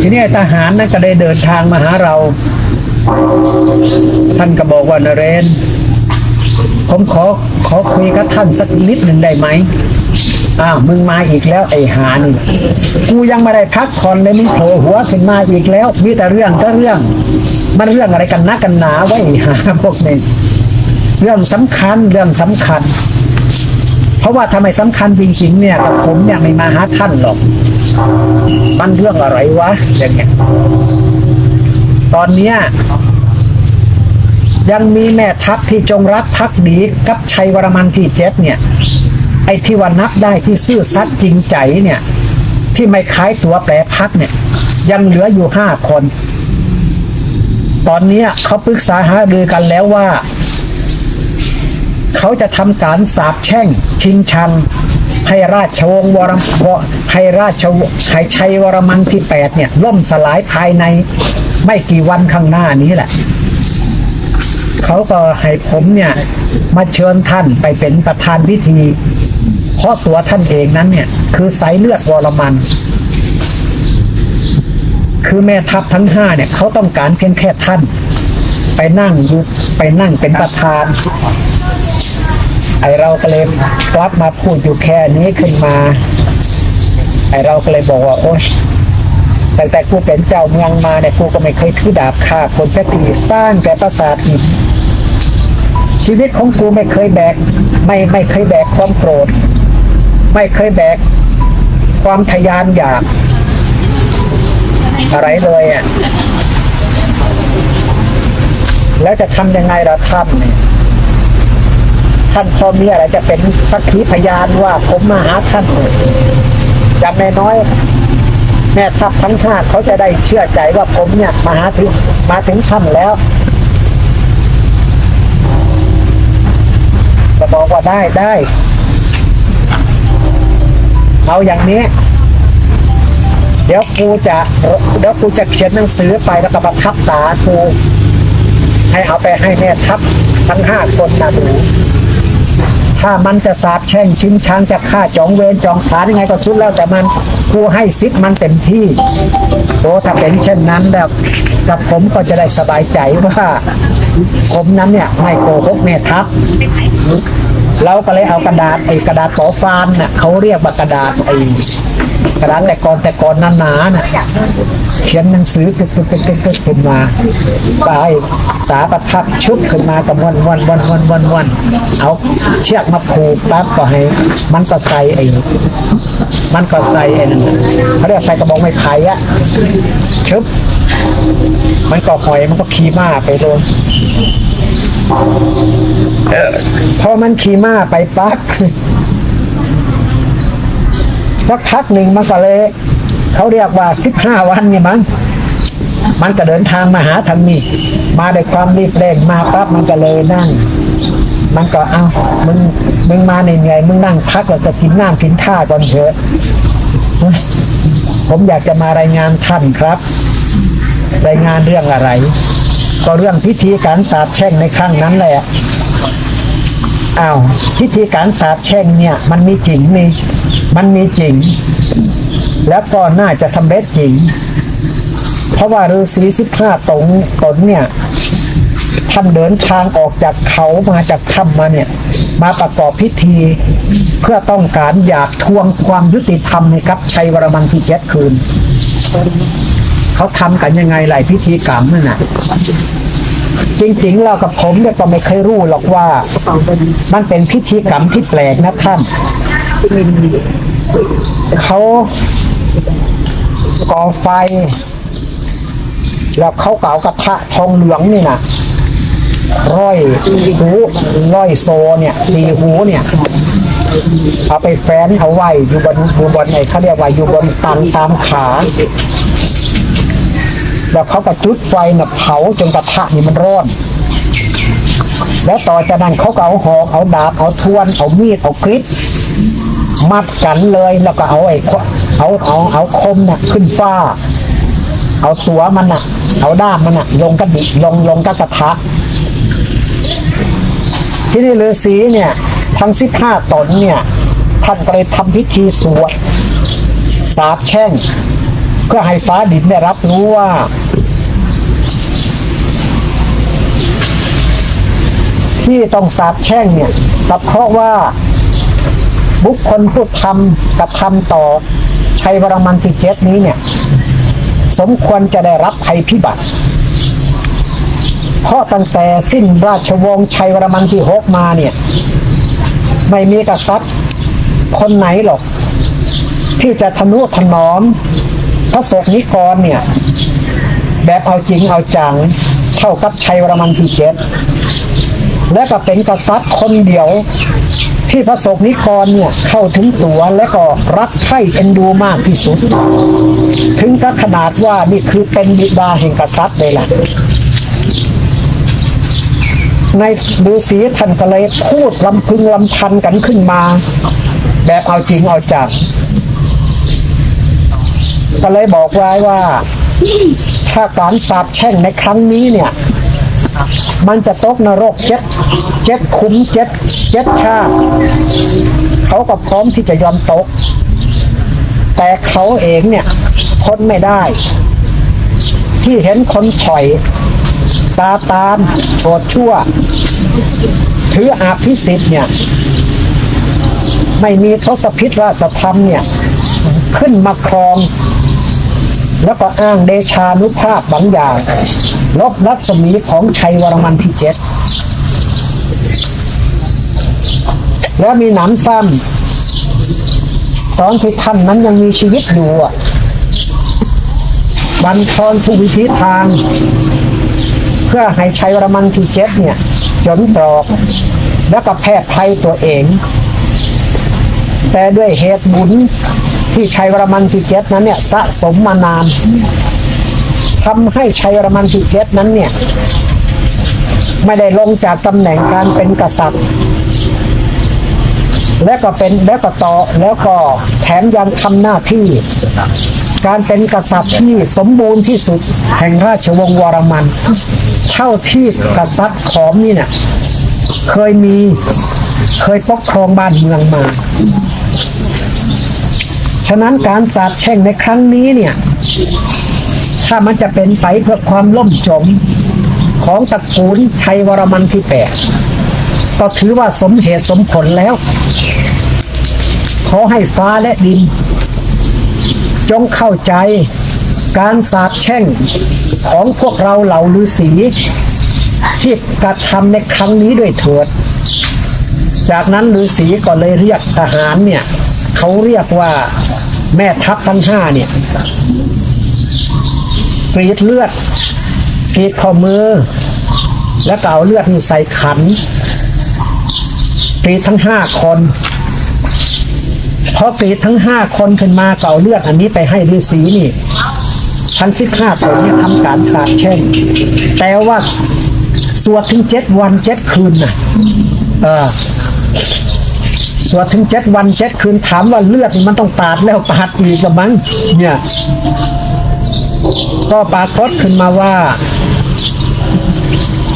ทีนี้ทหารนั่นก็ได้เดินทางมาหาเรา ท่านก็บอกว่านเรน ผมขอขอคุยกับท่านสักนิดหนึ่งได้ไหมอ้าวมึงมาอีกแล้วไอ้หานี่กูยังไม่ได้พักผ่อนเลยมึงโผล่หัวขึ้นมาอีกแล้ว มีแต่เรื่องก็เรื่อง มันเรื่องอะไรกันนักกันหนาไว้ไอ้หาพวกนี้เรื่องสำคัญเรื่องสำคัญ เพราะว่าทำไมสำคัญจริงๆเนี่ยกับผมเนี่ยไม่มาหาท่านหรอก มันเรื่องอะไรวะอย่างเงี้ยตอนเนี้ยยังมีแม่ทัพที่จงรักภักดีกับชัยวรมันที่เจ็ดเนี่ย ไอ้ที่ว่านับได้ที่ซื่อสัตย์จริงใจเนี่ย ที่ไม่ขายตัวแปรพักเนี่ย ยังเหลืออยู่ห้าคน ตอนนี้เขาปรึกษาหารือกันแล้วว่า เขาจะทำการสาบแช่ง ชิงชัง ให้ราชวงศ์วรมให้ราชวให้ชัยวรมันที่แปดเนี่ย ล่มสลายภายในไม่กี่วันข้างหน้านี้แหละ เขาก็ให้ผมเนี่ย มาเชิญท่านไปเป็นประธานพิธี เพราะตัวท่านเองนั้นเนี่ย คือสายเลือดวรมัน คือแม่ทัพทั้งห้าเนี่ย เขาต้องการเพียงแค่ท่าน ไปนั่งไปนั่งเป็นประธาน ไอเราก็เลยวัดมาพูดอยู่แค่นี้ขึ้นมา ไอเราก็เลยบอกว่าโอ๊ยแต่แต่กูเป็นเจ้าเมืองมาเนี่ยกูก็ไม่เคยถือดาบฆ่าคนสตีสร้างแต่ประสาทหินชีวิตของกูไม่เคยแบก ไม่ไม่เคยแบกความโกรธ ไม่เคยแบกความทะยานอยาก อะไรเลยอะแล้วจะทำยังไงล่ะท่านเนี่ย ท่านพอมีอะไรจะเป็นสักขีพยานว่าผมมาหาท่านจำแม่น้อยแม่ทรัพย์ทั้งห้าเขาจะได้เชื่อใจว่าผมเนี่ยมาหาถึงมาถึงท่านแล้วก็บอกว่าได้ได้ เอาอย่างนี้ เดี๋ยวกูจะเดี๋ยวกูจะเขียนหนังสือไปแล้วก็ประทับตากูให้เอาไปให้แม่ทัพทั้งห้าคนนะดู ถ้ามันจะสาบแช่งชิงช้างจะฆ่าจองเวรจองผานยังไงก็สุดแล้วแต่มันกูให้ซิทธิ์มันเต็มที่โอ้ถ้าเป็นเช่นนั้นแล้วกับผมก็จะได้สบายใจว่า ผมนั้นเนี่ยไม่โกหกแม่ทัพเราก็เลยเอากระดาษไอ้กระดาษต่อฟานน่ะเขาเรียกว่ากระดาษไอ้ กระดาษแต่ก่อนแต่ก่อนหนาๆน่ะเขียนหนังสือกึกกึกกึกกึกกึกขึ้นมาไปสาประทับชุดขึ้นมากับวันวันวันวันวันวันเอาเชือกมาผูกปั๊บก็ให้ มันก็ใส่ไอ้มันก็ใส่ไอ้นั่นเขาเรียกใส่กระบอกไม้ไผ่อะชึบมันก็หอยมันก็ขี่ม้าไปโดนเออพอมันขี่ม้าไปปั๊บ สักพักหนึ่งมันก็เลยเขาเรียกว่าสิบห้าวันนี่มั้งมันก็เดินทางมาหาทางนี้มาด้วยความรีบเร่งมาปั๊บมันก็เลยนั่ง มันก็เอามึงมึงมาเหนื่อยๆมึงนั่งพักแล้วก็กินน้ำกินท่าก่อนเถอะผมอยากจะมารายงานท่านครับ รายงานเรื่องอะไร ก็เรื่องพิธีการสาบแช่งในครั้งนั้นแหละอ้าวพิธีการสาบแช่งเนี่ย มันมีจริงมี มันมีจริง แล้วก็น่าจะสำเร็จจริง เพราะว่าฤาษีสิบห้าตงตนเนี่ยท่านเดินทางออกจากเขามาจากถ้ำมาเนี่ย มาประกอบพิธีเพื่อต้องการอยากทวงความยุติธรรมให้กับชัยวรมันที่เจ็ดคืน เขาทำกันยังไงหลายพิธีกรรมนั่นน่ะจริงๆเรากับผมเนี่ยก็ไม่เคยรู้หรอกว่า มันเป็นพิธีกรรมที่แปลกนะท่าน เขาก่อไฟ แล้วเขาเก่ากระทะทองเหลืองนี่นะร้อยหูร้อยโซเนี่ยสี่หูเนี่ยเอาไปแฟนเอาไว้อยู่บนอยู่บนไหนเขาเรียกว่าอยู่บนตันสามขา แล้วเขาก็จุดไฟน่ะเผาจนกระทะนี่มันร้อนแล้วต่อจากนั้นเขาก็เอาหอกเอาดาบเอาทวนเอามีดเอากริด มัดกันเลยแล้วก็เอาไอ้เอาเอาเอาคมเน่ะขึ้นฟ้า เอาตัวมันน่ะ เอาด้ามมันน่ะ ลงกระดิลงลงกระกระทะที่นี่ฤาษีเนี่ย ทั้งสิบห้าตนเนี่ย ท่านก็เลยทำพิธีสวดสาบแช่ง เพื่อให้ฟ้าดินได้รับรู้ว่าที่ต้องสาบแช่งเนี่ยก็เพราะว่า บุคคลผู้ทำกับทำต่อชัยวรมันที่เจ็ดนี้เนี่ย สมควรจะได้รับภัยพิบัติ เพราะตั้งแต่สิ้นราชวงศ์ชัยวรมันที่หกมาเนี่ย ไม่มีกษัตริย์คนไหนหรอก ที่จะทนุถนอม พระศกนิกรเนี่ย แบบเอาจริงเอาจังเท่ากับชัยวรมันที่เจ็ดและก็เป็นกษัตริย์คนเดียว ที่พระศกนิกรเนี่ยเข้าถึงตัวและก็รักใคร่เอ็นดูมากที่สุด ถึงกับขนาดว่านี่คือเป็นบิดาแห่งกษัตริย์เลยล่ะในฤาษีท่านก็เลยพูดลำพึงลำพันกันขึ้นมา แบบเอาจริงเอาจังก็เลยบอกไว้ว่า ถ้าการสาบแช่งในครั้งนี้เนี่ย มันจะตกนรกเจ็ดเจ็ดคุ้มเจ็ดเจ็ดชาติ เขาก็พร้อมที่จะยอมตก แต่เขาเองเนี่ยทนไม่ได้ ที่เห็นคนถอยซาตานโกรธชั่ว ถืออาภิสิทธิ์เนี่ย ไม่มีทศพิษราชธรรมเนี่ย ขึ้นมาครอง แล้วก็อ้างเดชานุภาพบางอย่าง ลบรัศมีของชัยวรมันที่เจ็ดแล้วมีหนำซ้ำตอนที่ท่านนั้นยังมีชีวิตอยู่บันทอนทุกวิธีทาง เพื่อให้ชัยวรมันที่เจ็ดเนี่ยจนตรอก แล้วก็แพทย์ภัยตัวเอง แต่ด้วยเหตุบุญ ที่ชัยวรมันที่เจ็ดนั้นเนี่ยสะสมมานานทำให้ชัยวรมันที่เจ็ดนั้นเนี่ยไม่ได้ลงจากตำแหน่งการเป็นกษัตริย์ และก็เป็นแล้วก็ต่อแล้วก็แถมยังทำหน้าที่ การเป็นกษัตริย์ที่สมบูรณ์ที่สุดแห่งราชวงศ์วรมัน เท่าที่กษัตริย์ขอมนี่เนี่ยเคยมีเคยปกครองบ้านเมืองมาะนั้นการสาบแช่งในครั้งนี้เนี่ย ถ้ามันจะเป็นไปเพื่อความล่มจมของตระกูลชัยวรมันที่แปดก็ถือว่าสมเหตุสมผลแล้ว ขอให้ฟ้าและดิน จงเข้าใจการสาบแช่งของพวกเราเหล่าฤาษีที่กระทำในครั้งนี้ด้วยเถิด จากนั้นฤาษีก็เลยเรียกทหารเนี่ย เขาเรียกว่า แม่ทัพทั้งห้าเนี่ยกรีดเลือดกรีดข้อมือ แล้วก็เอาเลือดใส่ขันกรีดทั้งห้าคนพอกรีดทั้งห้าคนขึ้นมาเก่าเลือดอันนี้ไปให้ฤาษีนี่ทั้งสิบห้าคนเนี่ยทำการสาบแช่งแต่ว่าสวดถึงเจ็ดวันเจ็ดคืนน่ะเออ สวดถึงเจ็ดวันเจ็ดคืนถามว่าเลือดมันต้องปาดแล้วปาดอีกกระมังเนี่ยก็ปรากฏขึ้นมาว่า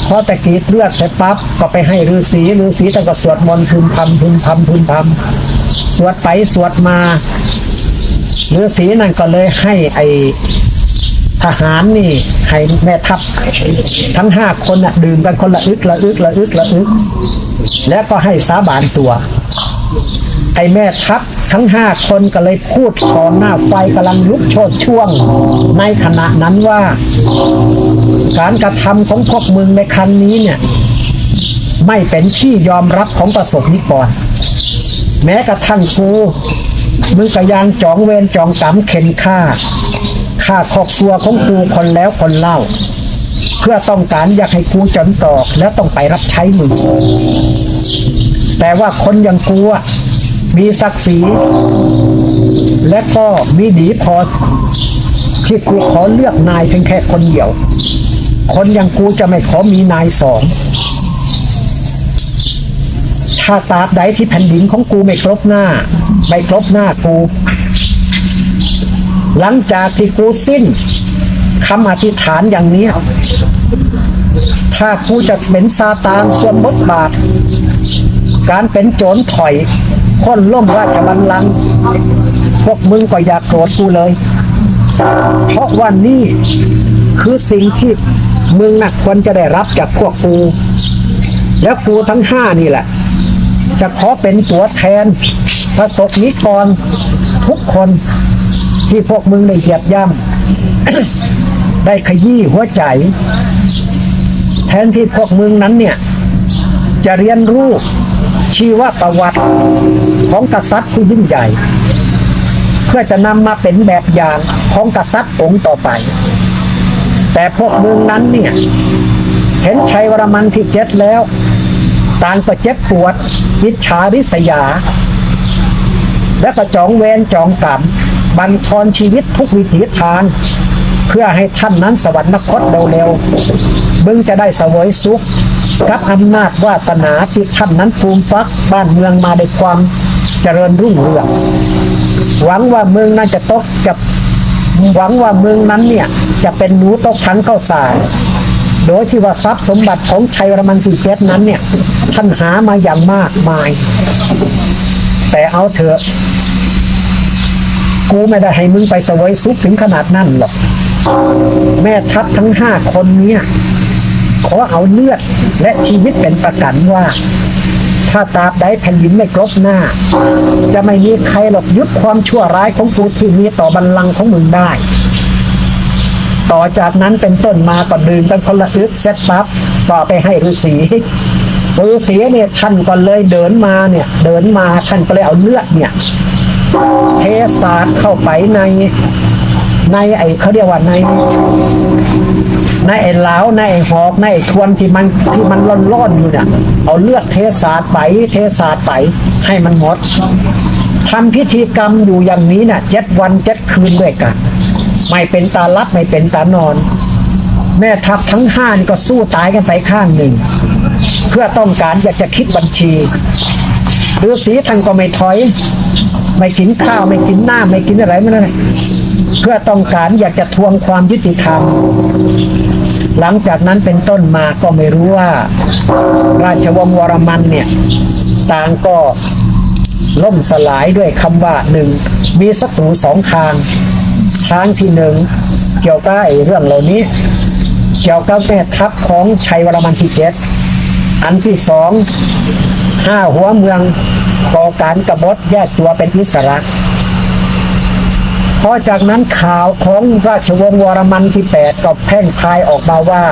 พอตะกีดเลือดเสร็จปั๊บก็ไปให้ฤาษีฤาษีท่านก็สวดมนต์พึมพำพึมพำพึมพำสวดไปสวดมาฤาษีนั่นก็เลยให้ไอทหารนี่ให้แม่ทัพทั้งห้าคนน่ะดื่มกันคนละอึกละอึกละอึกละอึกแล้วก็ให้สาบานตัว ไอ้แม่ทัพทั้งห้าคนก็เลยพูดต่อหน้าไฟกำลังลุกโชนช่วง ในขณะนั้นว่า การกระทำของพวกมึงในครั้งนี้เนี่ยไม่เป็นที่ยอมรับของประสบนิกรแม้กระทั่งกูมึงก็ยังจองเวรจองกรรมเข็นฆ่าฆ่าครอบครัวของกูคนแล้วคนเล่า เพื่อต้องการอยากให้กูจนตอกแล้วต้องไปรับใช้มึงแต่ว่าคนอย่างกูอะ มีศักดิ์ศรีและก็มีดีพอที่กูขอเลือกนายเพียงแค่คนเดียว คนอย่างกูจะไม่ขอมีนายสอง ถ้าตราบใดที่แผ่นดินของกูไม่ครบหน้า ไม่ครบหน้ากู หลังจากที่กูสิ้นคำอธิษฐานอย่างนี้ ถ้ากูจะเป็นซาตานส่วนบทบาท การเป็นโจรถอย คนล่มราชบัลลังก์พวกมึงก็อยากโกรธกูเลย เพราะว่านี่คือสิ่งที่มึงน่ะควรจะได้รับจากพวกกู แล้วกูทั้งห้านี่แหละ จะขอเป็นตัวแทนประสบนิกรทุกคนที่พวกมึงได้เหยียบย่ำได้ขยี้หัวใจ แทนที่พวกมึงนั้นเนี่ย จะเรียนรู้ ชีวประวัติของกษัตริย์ผู้ยิ่งใหญ่ เพื่อจะนำมาเป็นแบบอย่างของกษัตริย์องค์ต่อไป แต่พวกมึงนั้นเนี่ยเห็นชัยวรมันที่เจ็ดแล้ว ต่างก็เจ็บปวดวิชาริษยา และก็จองเวรจองกรรมบันทอนชีวิตทุกวิถีทางเพื่อให้ท่านนั้นสวรรคตเร็วๆมึงจะได้เสวยสุข กับอำนาจวาสนาที่ท่านนั้นฟูมฟักบ้านเมืองมาด้วยความเจริญรุ่งเรืองหวังว่าเมืองนั้นจะตกจะหวังว่าเมืองนั้นเนี่ยจะเป็นหนูตกทั้งเข้าวสารโดยที่ว่าทรัพย์สมบัติของชัยรมันที่เจ็ดนั้นเนี่ยท่านหามาอย่างมากมาย แต่เอาเถอะกูไม่ได้ให้มึงไปเสวยสุขถึงขนาดนั้นหรอก แม่ทัพทั้งห้าคนเนี่ย ขอเอาเลือดและชีวิตเป็นประกันว่า ถ้าตาบใดแผ่นดินไม่กรบหน้า จะไม่มีใครหลบยุดความชั่วร้ายของกูที่มีต่อบัลลังก์ของมึงได้ ต่อจากนั้นเป็นต้นมาก็ดื่มกันคนละอึกเซตปั๊บต่อไปให้ฤาษีฤาษีเนี่ยท่านก็เลยเดินมาเนี่ย เดินมาท่านก็เลยเอาเลือดเนี่ยเทศาสเข้าไปใน ในไอเขาเรียกว่าในในไอ้เหลาในไอ้หอกในไอ้ทวนที่มันที่มันร่อนๆอยู่เนี่ยเอาเลือดเทศาสไปเทศาสไปให้มันหมดทำพิธีกรรมอยู่อย่างนี้น่ะเจ็ดวันเจ็ดคืนด้วยกัน ไม่เป็นตาลับไม่เป็นตานอน แม่ทัพทั้งห้านี่ก็สู้ตายกันไปข้างหนึ่ง เพื่อต้องการอยากจะคิดบัญชีฤาษีท่านก็ไม่ถอย ไม่กินข้าวไม่กินหน้าไม่กินอะไรไม่ได้ เพื่อต้องการอยากจะทวงความยุติธรรม หลังจากนั้นเป็นต้นมาก็ไม่รู้ว่า ราชวงศ์วรมันเนี่ยต่างก็ล่มสลายด้วยคำว่าหนึ่งมีศัตรูสองทาง ทางที่หนึ่งเกี่ยวกับเรื่องเหล่านี้ เกี่ยวกับแม่ทัพของชัยวรมันที่เจ็ดอันที่สองห้าหัวเมืองก่อการกบฏแยกตัวเป็นอิสระ พอจากนั้นข่าวของราชวงศ์วรมันที่แปดก็แพร่งพายออกมาว่า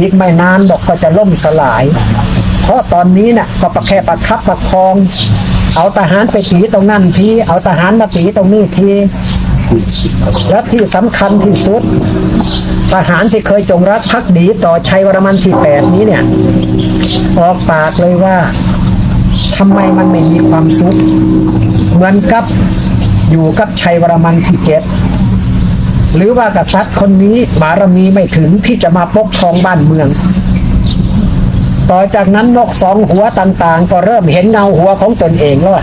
อีกไม่นานบอกก็จะล่มสลาย เพราะตอนนี้เนี่ยก็ประแค่ประคับประคอง เอาทหารไปตีตรงนั้นที เอาทหารมาตีตรงนี้ทีและที่สำคัญที่สุด ทหารที่เคยจงรักภักดีต่อชัยวรมันที่แปดนี้เนี่ยออกปากเลยว่าทำไมมันไม่มีความสุข เหมือนกับ อยู่กับชัยวรมันที่เจ็ดหรือว่ากษัตริย์คนนี้บารมีไม่ถึงที่จะมาปกครองบ้านเมือง ต่อจากนั้นนกสองหัวต่างๆ ก็เริ่มเห็นเงาหัวของตนเองแล้ว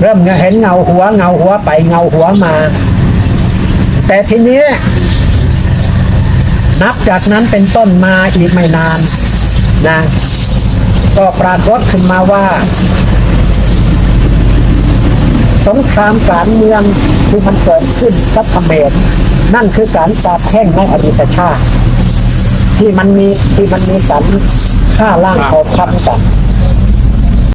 เริ่มเห็นเงาหัวเงาหัวไปเงาหัวมา แต่ทีนี้นับจากนั้นเป็นต้นมาอีกไม่นานนะก็ปรากฏขึ้นมาว่า สงครามการเมืองที่มันเกิดขึ้นกับเขมรนั่นคือการสาบแช่งในอดีตชาติ ที่มันมีที่มันมีการฆ่าล้างเผ่าพันธุ์กัน